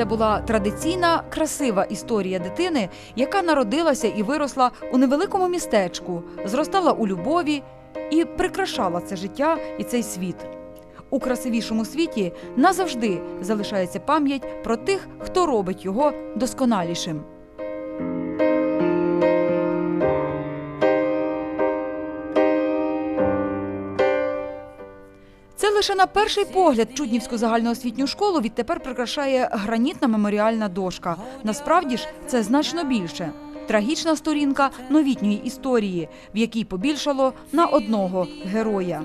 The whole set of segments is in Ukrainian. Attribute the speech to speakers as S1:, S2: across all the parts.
S1: Це була традиційна красива історія дитини, яка народилася і виросла у невеликому містечку, зростала у любові і прикрашала це життя і цей світ. У красивішому світі назавжди залишається пам'ять про тих, хто робить його досконалішим. Лише на перший погляд Чуднівську загальноосвітню школу відтепер прикрашає гранітна меморіальна дошка. Насправді ж це значно більше. Трагічна сторінка новітньої історії, в якій побільшало на одного героя.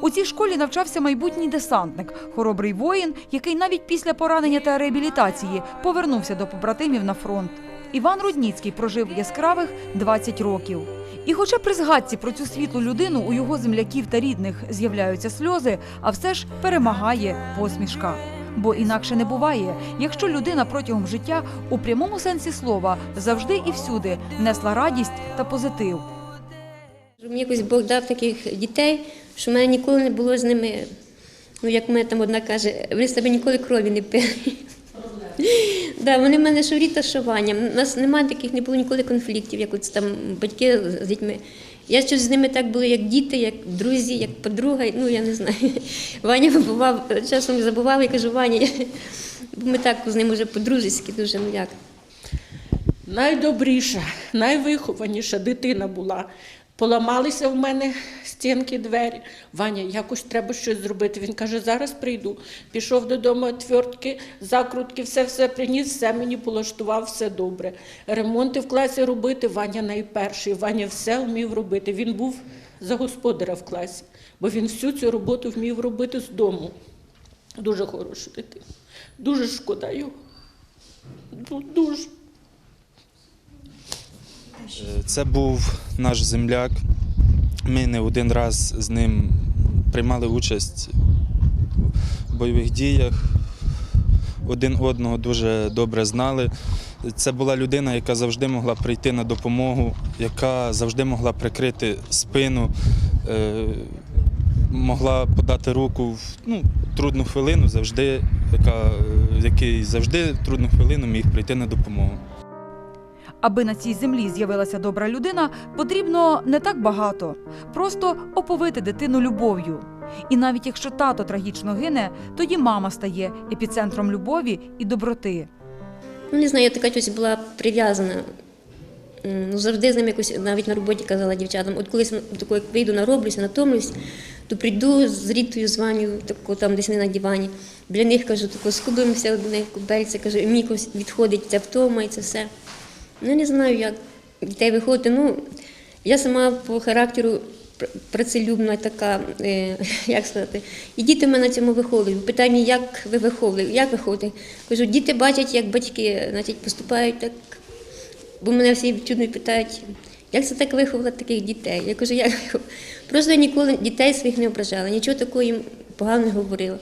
S1: У цій школі навчався майбутній десантник, хоробрий воїн, який навіть після поранення та реабілітації повернувся до побратимів на фронт. Іван Рудніцький прожив яскравих 20 років. І хоча при згадці про цю світлу людину у його земляків та рідних з'являються сльози, а все ж перемагає посмішка. Бо інакше не буває, якщо людина протягом життя у прямому сенсі слова завжди і всюди несла радість та позитив.
S2: Мені якось Бог дав таких дітей, що в мене ніколи не було з ними. Ну, як мене там одна каже, ви з тебе ніколи крові не пили. Да, вони в мене що Ріта, що Ваня. У нас немає таких, не було ніколи конфліктів, як от там батьки з дітьми. Я щось з ними так були, як діти, як друзі, як подруга. Ну я не знаю. Ваня бував, часом забував, я кажу, Ваня, бо ми так з ним вже по-дружески дуже, ну як.
S3: Найдобріша, найвихованіша дитина була. Поламалися в мене стінки, двері. Ваня, якось треба щось зробити. Він каже, зараз прийду. Пішов додому, отвертки, закрутки, все все приніс, все мені полаштував, все добре. Ремонти в класі робити. Ваня найперший. Ваня все вмів робити. Він був за господаря в класі, бо він всю цю роботу вмів робити з дому. Дуже хороша дитина. Дуже шкода його. Дуже.
S4: Це був наш земляк. Ми не один раз з ним приймали участь в бойових діях. Один одного дуже добре знали. Це була людина, яка завжди могла прийти на допомогу, яка завжди могла прикрити спину, е, могла подати руку в ну, трудну хвилину, завжди, яка, е, який завжди в трудну хвилину міг прийти на допомогу.
S1: Аби на цій землі з'явилася добра людина, потрібно не так багато, просто оповити дитину любов'ю. І навіть якщо тато трагічно гине, тоді мама стає епіцентром любові і доброти.
S2: Ну, не знаю, я така щось була прив'язана. Ну, завжди з ним якось навіть на роботі казала дівчатам. От колись тако, вийду, нароблюся, натомлюсь, то прийду з Рітою, з Ваню, тако, там десь не на дивані. Біля них кажу, тако, скубимося до них, кубельця, кажу, мені відходить ця втома і це все. Ну, не знаю, як дітей виходити. Ну, я сама по характеру працелюбна така, е, як сказати, і діти в мене на цьому виховують. Питання, як ви виховуєте, як виходите? Кажу, діти бачать, як батьки значить, поступають так. Бо мене всі чудно питають, як це так виховати таких дітей? Я кажу, я просто ніколи дітей своїх не ображала, нічого такого їм погано не говорила.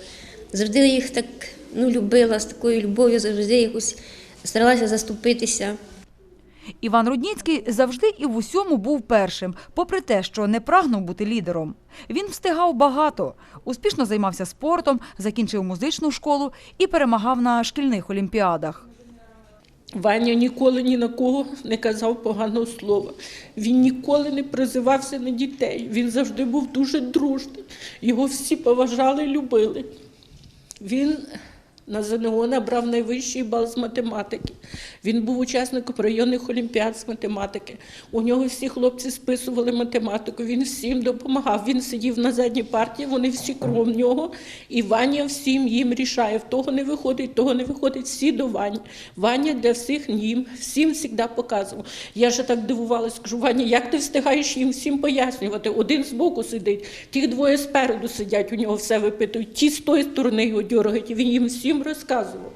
S2: Завжди їх так ну, любила, з такою любов'ю, завжди якось старалася заступитися.
S1: Іван Рудніцький завжди і в усьому був першим, попри те, що не прагнув бути лідером. Він встигав багато, успішно займався спортом, закінчив музичну школу і перемагав на шкільних олімпіадах.
S3: Ваня ніколи ні на кого не казав поганого слова. Він ніколи не призивався на дітей. Він завжди був дуже дружний. Його всі поважали і любили. Він на ЗНО набрав найвищий бал з математики. Він був учасником районних олімпіад з математики. У нього всі хлопці списували математику. Він всім допомагав. Він сидів на задній партії, вони всі кром нього. І Ваня всім їм рішає. В того не виходить, того не виходить. Всі до Вані. Ваня для всіх їм, всім завжди показував. Я ж так дивувалась, кажу, Ваня, як ти встигаєш їм всім пояснювати? Один збоку сидить, ті двоє спереду сидять, у нього все випитують, ті з тої сторони його дергають, він їм всім розказував.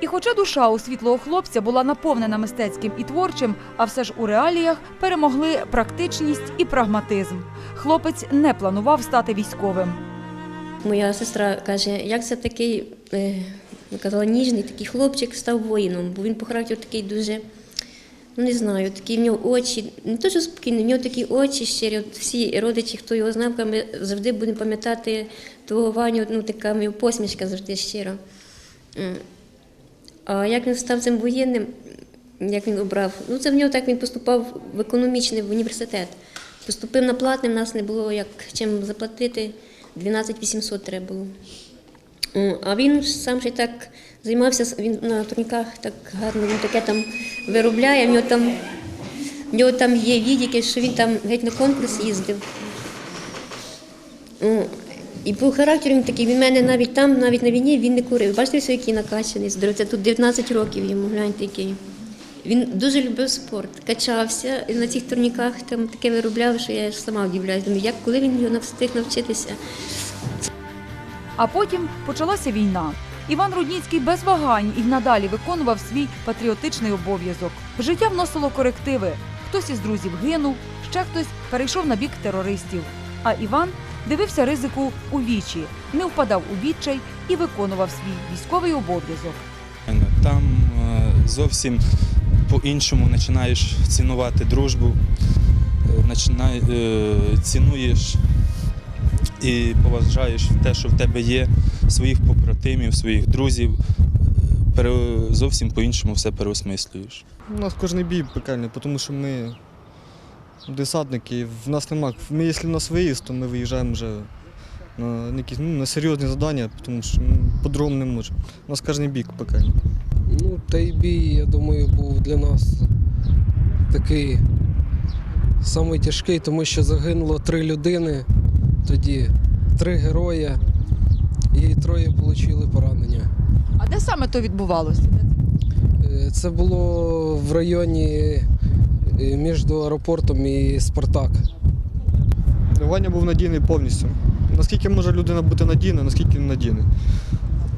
S1: І хоча душа у світлого хлопця була наповнена мистецьким і творчим, а все ж у реаліях перемогли практичність і прагматизм. Хлопець не планував стати військовим.
S2: Моя сестра каже, як це такий, е, казала, ніжний такий хлопчик став воїном, бо він по характеру такий дуже, ну не знаю, такі в нього очі, не то, що спокійний, в нього такі очі щирі. От всі родичі, хто його знав, ми завжди будемо пам'ятати того Ваню, ну така посмішка завжди щира. А як він став цим воєнним, як він обрав? Ну, це в нього так він поступав в економічний в університет. Поступив на платне, в нас не було як чим заплатити. 12 800 треба було. А він сам ще так займався, він на турніках так гарно, він таке там виробляє, в нього там, в нього там є відіки, що він там геть на конкурс їздив. І по характеру він такий, він мене навіть там, навіть на війні, він не курив. Бачите, який накачаний, здоров'я. Це тут 19 років йому, гляньте, який. Він дуже любив спорт, качався і на цих турніках там таке виробляв, що я сама удивляюсь. Думаю, як коли він його встиг навчитися.
S1: А потім почалася війна. Іван Рудніцький без вагань і надалі виконував свій патріотичний обов'язок. Життя вносило корективи. Хтось із друзів гинув, ще хтось перейшов на бік терористів. А Іван дивився ризику у вічі, не впадав у відчай і виконував свій військовий обов'язок.
S4: Там е, зовсім по-іншому починаєш цінувати дружбу, е, е, цінуєш і поважаєш те, що в тебе є, своїх побратимів, своїх друзів. Зовсім по-іншому все переосмислюєш.
S5: У нас кожен бій пекельний, тому що ми десантники, в нас нема. Ми, якщо в нас виїзд, то ми виїжджаємо вже на якісь ну, на серйозні завдання, тому що ну, по-другому не можемо. У нас кожен бік пекельний.
S6: Ну, той бій, я думаю, був для нас такий самий тяжкий, тому що загинуло три людини тоді, три герої, і троє отримали поранення.
S1: А де саме то відбувалося?
S6: Е, Це було в районі між аеропортом і Спартак.
S5: Ваня був надійний повністю. Наскільки може людина бути надійна, наскільки він надійний.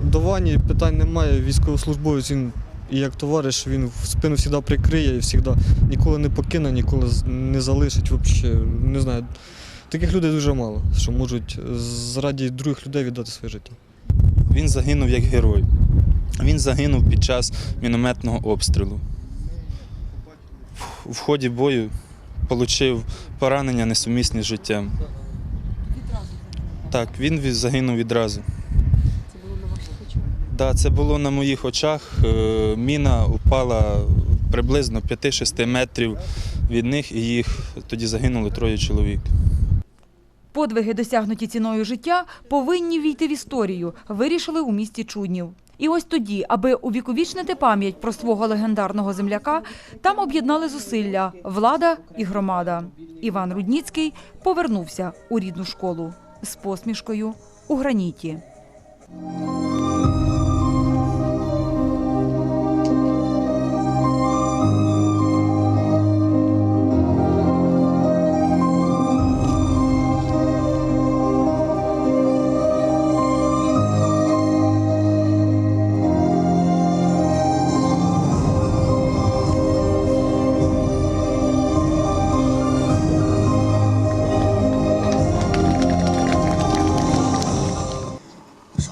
S5: До Вані питань немає. Військовослужбовець він і як товариш, він в спину завжди прикриє і завжди ніколи не покине, ніколи не залишить. Взагалі, не знаю. Таких людей дуже мало, що можуть заради других людей віддати своє життя.
S4: Він загинув як герой. Він загинув під час мінометного обстрілу. В- ході бою отримав поранення несумісні з життям. Так, він загинув відразу. Це було на ваших очах? Так, це було на моїх очах. Е, Міна упала приблизно 5-6 метрів від них, і їх тоді загинули троє чоловік.
S1: Подвиги, досягнуті ціною життя, повинні війти в історію, вирішили у місті Чуднів. І ось тоді, аби увіковічнити пам'ять про свого легендарного земляка, там об'єднали зусилля влада і громада. Іван Рудніцький повернувся у рідну школу з посмішкою у граніті.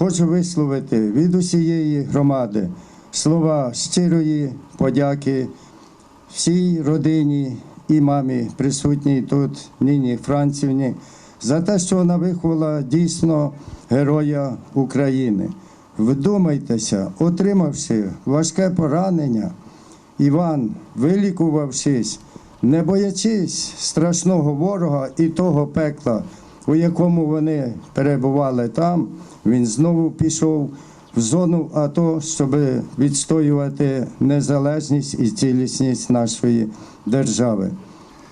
S7: Хочу висловити від усієї громади слова щирої подяки всій родині і мамі, присутній тут Ніні Францівні, за те, що вона виховала дійсно героя України. Вдумайтеся, отримавши важке поранення, Іван, вилікувавшись, не боячись страшного ворога і того пекла, у якому вони перебували там, він знову пішов в зону АТО, щоб відстоювати незалежність і цілісність нашої держави.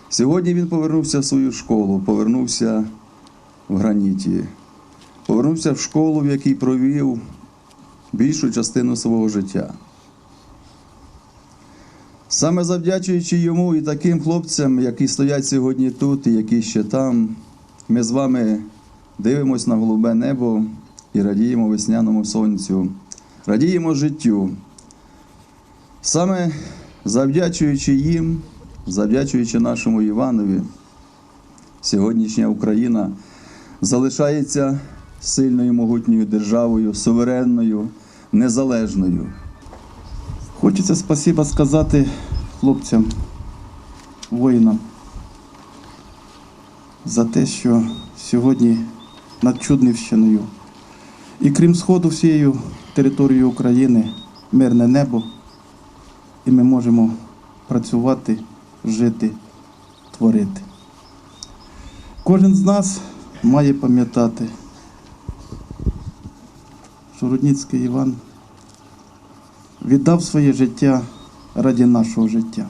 S8: Сьогодні він повернувся в свою школу, повернувся в граніті, повернувся в школу, в якій провів більшу частину свого життя. Саме завдячуючи йому і таким хлопцям, які стоять сьогодні тут і які ще там, ми з вами дивимось на голубе небо і радіємо весняному сонцю, радіємо життю. Саме завдячуючи їм, завдячуючи нашому Іванові, сьогоднішня Україна залишається сильною могутньою державою, суверенною, незалежною.
S9: Хочеться спасіба сказати хлопцям, воїнам за те, що сьогодні над Чуднівщиною і крім сходу всією територією України мирне небо, і ми можемо працювати, жити, творити. Кожен з нас має пам'ятати, що Рудніцький Іван віддав своє життя раді нашого життя.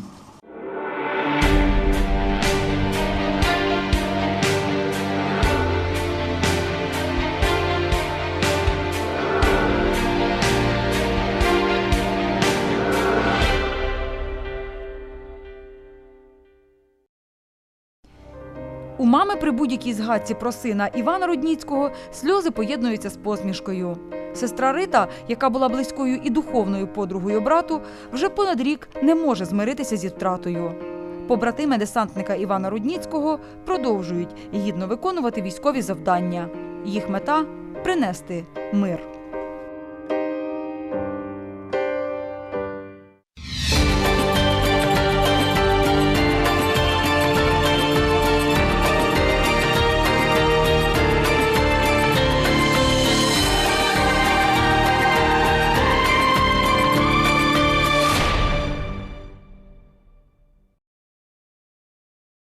S1: При будь-якій згадці про сина Івана Рудніцького сльози поєднуються з посмішкою. Сестра Рита, яка була близькою і духовною подругою брату, вже понад рік не може змиритися зі втратою. Побратими десантника Івана Рудніцького продовжують гідно виконувати військові завдання. Їх мета принести мир.